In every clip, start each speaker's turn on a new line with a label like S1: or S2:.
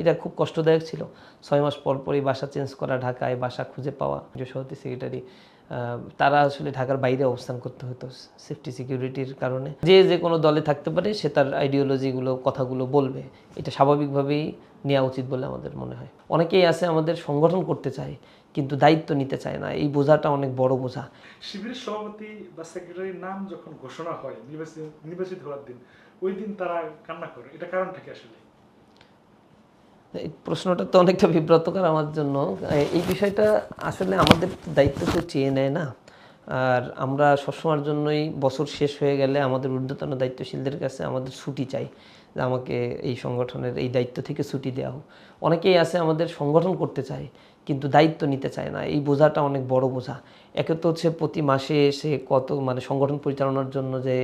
S1: এটা খুব কষ্টদায়ক ছিল। ছয় মাস পর পরই বাসা চেঞ্জ করা ঢাকায়, বাসা খুঁজে পাওয়া। যে সভাপতি সেক্রেটারি তারা আসলে ঢাকার বাইরে অবস্থান করতে হতো সেফটি সিকিউরিটির কারণে। যে যে কোনো দলে থাকতে পারে, সে তার আইডিওলজিগুলো কথাগুলো বলবে। এটা স্বাভাবিকভাবেই নেওয়া উচিত বলে আমাদের মনে হয়। অনেকেই আছে আমাদের সংগঠন করতে চায়, কিন্তু দায়িত্ব নিতে চায় না। এই বোঝাটা অনেক বড় বোঝা।
S2: শিবিরের সভাপতি বা সেক্রেটারির নাম যখন ঘোষণা হয় নির্বাচিত হওয়ার দিন, ওই দিন তারা কান্না করে। এটা কারণটা কি আসলে?
S1: এই প্রশ্নটা তো অনেকটা বিব্রতকর আমার জন্য। এই বিষয়টা আসলে আমাদের দায়িত্ব তো চেয়ে নেয় না। আর আমরা সবসময়ের জন্যই বছর শেষ হয়ে গেলে আমাদের ঊর্ধ্বতন দায়িত্বশীলদের কাছে আমাদের ছুটি চাই যে আমাকে এই সংগঠনের এই দায়িত্ব থেকে ছুটি দেওয়া হোক। অনেকেই আছে আমাদের সংগঠন করতে চায় কিন্তু দায়িত্ব নিতে চায় না। এই বোঝাটা অনেক বড় বোঝা। একে তো হচ্ছে প্রতি মাসে এসে কত মানে সংগঠন পরিচালনার জন্য যে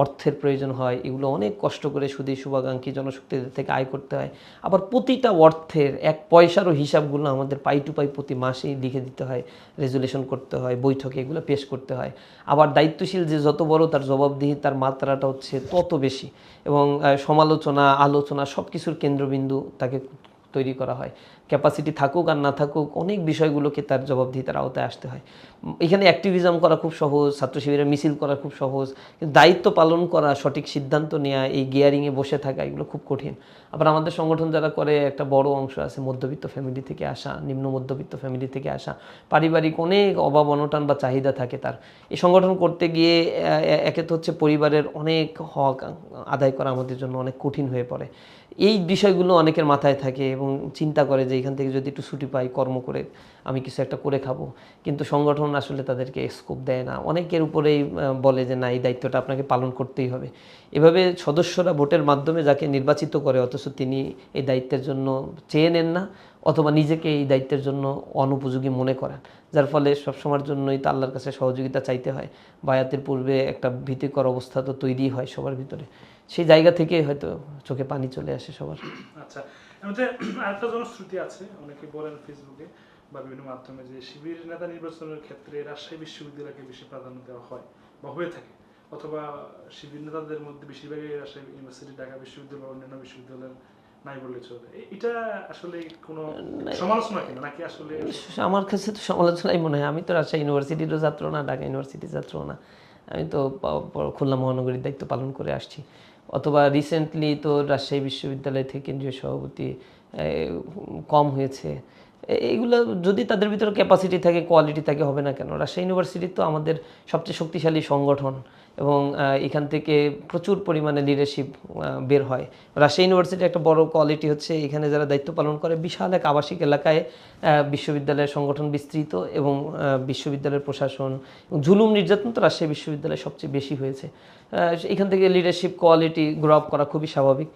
S1: অর্থের প্রয়োজন হয়, এগুলো অনেক কষ্ট করে সুদী, শুভাকাঙ্ক্ষী জনশক্তিদের থেকে আয় করতে হয়। আবার প্রতিটা অর্থের এক পয়সারও হিসাবগুলো আমাদের পাই টু পাই প্রতি মাসেই লিখে দিতে হয়, রেজুলেশন করতে হয়, বৈঠকে এগুলো পেশ করতে হয়। আবার দায়িত্বশীল যে যত বড় তার জবাবদিহি, তার মাত্রাটা হচ্ছে তত বেশি। এবং সমালোচনা, আলোচনা সব কিছুর কেন্দ্রবিন্দু তাকে তৈরি করা হয়। ক্যাপাসিটি থাকুক আর না থাকুক অনেক বিষয়গুলোকে তার জবাবদিহিতার আওতায় আসতে হয়। এখানে অ্যাক্টিভিজম করা খুব সহজ, ছাত্র শিবিরে মিছিল করা খুব সহজ দায়িত্ব পালন করা, সঠিক সিদ্ধান্ত নেওয়া এই গিয়ারিংয়ে বসে থাকা, এগুলো খুব কঠিন। আবার আমাদের সংগঠন যারা করে, একটা বড় অংশ আছে মধ্যবিত্ত ফ্যামিলি থেকে আসা, নিম্ন মধ্যবিত্ত ফ্যামিলি থেকে আসা। পারিবারিক অনেক অভাব, অনটন বা চাহিদা থাকে তার। এই সংগঠন করতে গিয়ে একে তো হচ্ছে পরিবারের অনেক হক আদায় করা আমাদের জন্য অনেক কঠিন হয়ে পড়ে। এই বিষয়গুলো অনেকের মাথায় থাকে এবং চিন্তা করে যে এখান থেকে যদি একটু ছুটি পাই, কর্ম করে আমি কিছু একটা করে খাব। কিন্তু সংগঠন আসলে তাদেরকে স্কোপ দেয় না। অনেকের উপরেই বলে যে না, এই দায়িত্বটা আপনাকে পালন করতেই হবে। এভাবে সদস্যরা ভোটের মাধ্যমে যাকে নির্বাচিত করে, অথচ তিনি এই দায়িত্বের জন্য চেয়ে নেন না, অথবা নিজেকে এই দায়িত্বের জন্য অনুপযোগী মনে করেন। যার ফলে সবসময়ের জন্যই তো আল্লাহর কাছে সহযোগিতা চাইতে হয়। বায়াতের পূর্বে একটা ভীতিকর অবস্থা তো তৈরি হয় সবার ভিতরে। সেই জায়গা থেকে হয়তো চোখে পানি চলে আসে সবার।
S2: আচ্ছা আরেকটা জনশ্রুতি আছে অনেকে বলেন ফেসবুকে বা বিভিন্ন মাধ্যমে যে শিবির নেতা নির্বাচনের ক্ষেত্রে রাজশাহী বিশ্ববিদ্যালয়কে বেশি প্রাধান্য দেওয়া হয় বা হয়ে থাকে অথবা শিবির নেতাদের মধ্যে বেশিরভাগই রাজশাহী ইউনিভার্সিটি ঢাকা বিশ্ববিদ্যালয় বা অন্যান্য বিশ্ববিদ্যালয়ের নাই বললে চলে। এটা আসলে কোনো সমালোচনা কিনা নাকি আসলে
S1: আমার কাছে তো সমালোচনাই মনে হয়। আমি তো রাজশাহী ইউনিভার্সিটিরও ছাত্র না ঢাকা ইউনিভার্সিটির ছাত্র না। আমি তো খুলনা মহানগরীর দায়িত্ব পালন করে আসছি। অথবা রিসেন্টলি তো রাজশাহী বিশ্ববিদ্যালয় থেকে কেন্দ্রীয় সভাপতি কম হয়েছে। এইগুলো যদি তাদের ভিতরে ক্যাপাসিটি থাকে কোয়ালিটি থাকে, হবে না কেন? রাজশাহী ইউনিভার্সিটি তো আমাদের সবচেয়ে শক্তিশালী সংগঠন। এবং এখান থেকে প্রচুর পরিমাণে লিডারশিপ বের হয়। রাজশাহী ইউনিভার্সিটির একটা বড় কোয়ালিটি হচ্ছে, এখানে যারা দায়িত্ব পালন করে, বিশাল এক আবাসিক এলাকায় বিশ্ববিদ্যালয়ের সংগঠন বিস্তৃত এবং বিশ্ববিদ্যালয়ের প্রশাসন ঝুলুম নির্যাতন তো রাজশাহী বিশ্ববিদ্যালয়ে সবচেয়ে বেশি হয়েছে। এখান থেকে লিডারশিপ কোয়ালিটি গ্রো আপ করা খুবই স্বাভাবিক।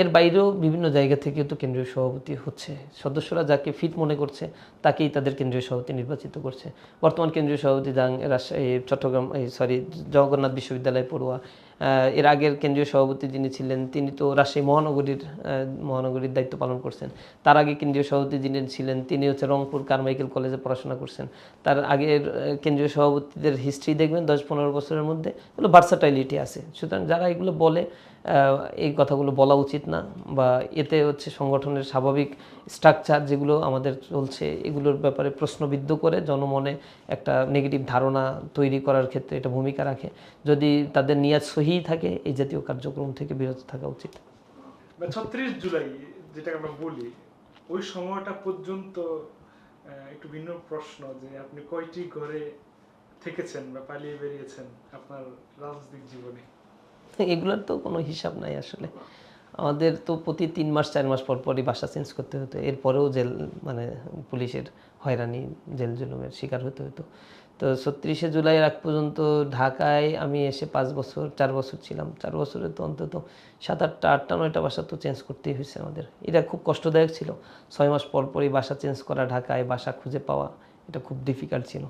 S1: এর বাইরেও বিভিন্ন জায়গা থেকে তো কেন্দ্রীয় সভাপতি হচ্ছে। সদস্যরা যাকে ফিট মনে করছে, তাকেই তাদের কেন্দ্রীয় সভাপতি নির্বাচিত করছে। বর্তমান কেন্দ্রীয় সভাপতি রাজশাহী, চট্টগ্রাম সরি জগন্নাথ বিশ্ববিদ্যালয় পড়ুয়া। এর আগের কেন্দ্রীয় সভাপতি যিনি ছিলেন, তিনি তো রাজশাহী মহানগরীর মহানগরীর দায়িত্ব পালন করছেন। তার আগে কেন্দ্রীয় সভাপতি যিনি ছিলেন, তিনি হচ্ছে রংপুর কারমাইকেল কলেজে পড়াশোনা করছেন। তার আগের কেন্দ্রীয় সভাপতিদের হিস্ট্রি দেখবেন, দশ পনেরো বছরের মধ্যে। এগুলো ভার্সাটাইলিটি আছে। সুতরাং যারা এগুলো বলে এই কথাগুলো বলা উচিত না বা এতে হচ্ছে সংগঠনের স্বাভাবিক স্ট্রাকচার যেগুলো আমাদের চলছে, এগুলোর ব্যাপারে প্রশ্নবিদ্ধ করে জনমনে একটা নেগেটিভ ধারণা তৈরি করার ক্ষেত্রে এটা ভূমিকা রাখে। যদি তাদের নিয়াজ সহি থাকে, এই জাতীয় কার্যক্রম থেকে বিরত থাকা উচিত।
S2: ছত্রিশ জুলাই যেটা আমরা বলি, ওই সময়টা পর্যন্ত একটু ভিন্ন প্রশ্ন যে আপনি কয়টি ঘরে থেকেছেন বা পালিয়ে বেরিয়েছেন আপনার রাজনৈতিক জীবনে?
S1: এগুলোর তো কোনো হিসাব নাই আসলে। আমাদের তো প্রতি তিন মাস, চার মাস পর পরই বাসা চেঞ্জ করতে হতো। এরপরেও জেল মানে পুলিশের হয়রানি, জেল জুলুমের শিকার হতে হতো। তো ছত্রিশে জুলাইয়ের আগ পর্যন্ত ঢাকায় আমি এসে পাঁচ বছর, চার বছর ছিলাম। চার বছরে তো অন্তত সাত আটটা আটটা, নয়টা বাসা তো চেঞ্জ করতেই হয়েছে আমাদের। এটা খুব কষ্টদায়ক ছিল। ছয় মাস পর পরই বাসা চেঞ্জ করা ঢাকায় বাসা খুঁজে পাওয়া, এটা খুব ডিফিকাল্ট ছিল।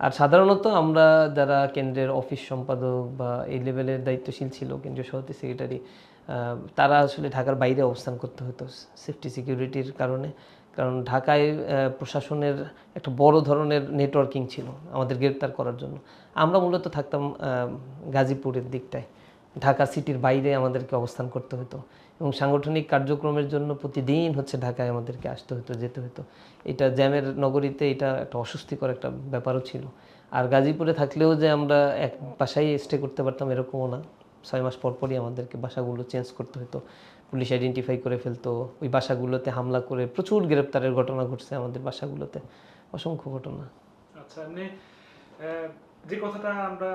S1: আর সাধারণত আমরা যারা কেন্দ্রের অফিস সম্পাদক বা এই লেভেলের দায়িত্বশীল ছিল, কেন্দ্রীয় সভাপতি সেক্রেটারি তারা আসলে ঢাকার বাইরে অবস্থান করতে হতো সেফটি সিকিউরিটির কারণে। কারণ ঢাকায় প্রশাসনের একটা বড় ধরনের নেটওয়ার্কিং ছিল আমাদের গ্রেপ্তার করার জন্য। আমরা মূলত থাকতাম গাজীপুরের দিকটায়। ঢাকা সিটির বাইরে আমাদেরকে অবস্থান করতে হতো। এবং সাংগঠনিক কার্যক্রমের জন্য প্রতিদিন হচ্ছে ঢাকায় আমাদেরকে আসতে হতো, যেতে হতো। এটা জ্যামের নগরীতে এটা একটা অস্বস্তিকর একটা ব্যাপারও ছিল। আর গাজীপুরে থাকলেও যে আমরা এক বাসায় স্টে করতে পারতাম এরকমও না। ছয় মাস পর পরই আমাদেরকে বাসাগুলো চেঞ্জ করতে হতো। পুলিশ আইডেন্টিফাই করে ফেলতো। ওই বাসাগুলোতে হামলা করে প্রচুর গ্রেপ্তারের ঘটনা ঘটছে আমাদের বাসাগুলোতে। অসংখ্য ঘটনা।
S2: আচ্ছা যে কথাটা আমরা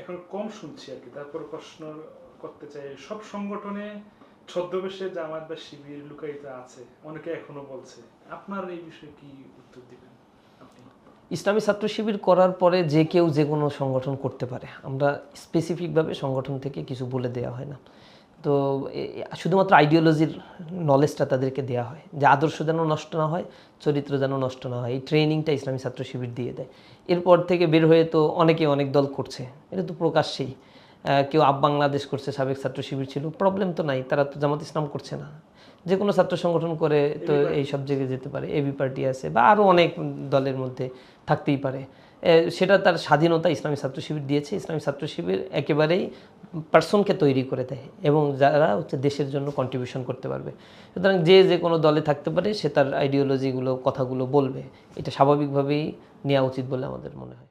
S2: এখন কম শুনছি আর কি, তারপর প্রশ্ন করতে চাই, সব সংগঠনে ছদ্মবেশে জামাত বা শিবির লুকায়িত আছে, অনেকে এখনও বলছে। আপনার এই বিষয়ে কি উত্তর দিবেন
S1: ইসলামী ছাত্র শিবির করার পরে যে কেউ যে কোনো সংগঠন করতে পারে। আমরা স্পেসিফিকভাবে সংগঠন থেকে কিছু বলে দেওয়া হয় না। তো শুধুমাত্র আইডিওলজির নলেজটা তাদেরকে দেওয়া হয়। যে আদর্শ যেন নষ্ট না হয়, চরিত্র যেন নষ্ট না হয়। এই ট্রেনিংটা ইসলামী ছাত্র শিবির দিয়ে দেয়। এরপর থেকে বের হয়ে তো অনেকে অনেক দল করছে। এটা তো প্রকাশ্যেই। কেউ আপ বাংলাদেশ করছে সাবেক ছাত্র শিবির ছিল প্রবলেম তো নাই তারা তো জামাত ইসলাম করছে না। যে কোনো ছাত্র সংগঠন করে তো এই সব জায়গায় যেতে পারে এবি পার্টি আছে বা আরও অনেক দলের মধ্যে থাকতেই পারে। সেটা তার স্বাধীনতা ইসলামী ছাত্র শিবির দিয়েছে ইসলামী ছাত্র শিবির একেবারেই পার্সনকে তৈরি করে দেয় এবং যারা হচ্ছে দেশের জন্য কন্ট্রিবিউশন করতে পারবে। সুতরাং যে যে কোনো দলে থাকতে পারে সে তার আইডিওলজিগুলো কথাগুলো বলবে। এটা স্বাভাবিকভাবেই নেওয়া উচিত বলে আমাদের মনে হয়।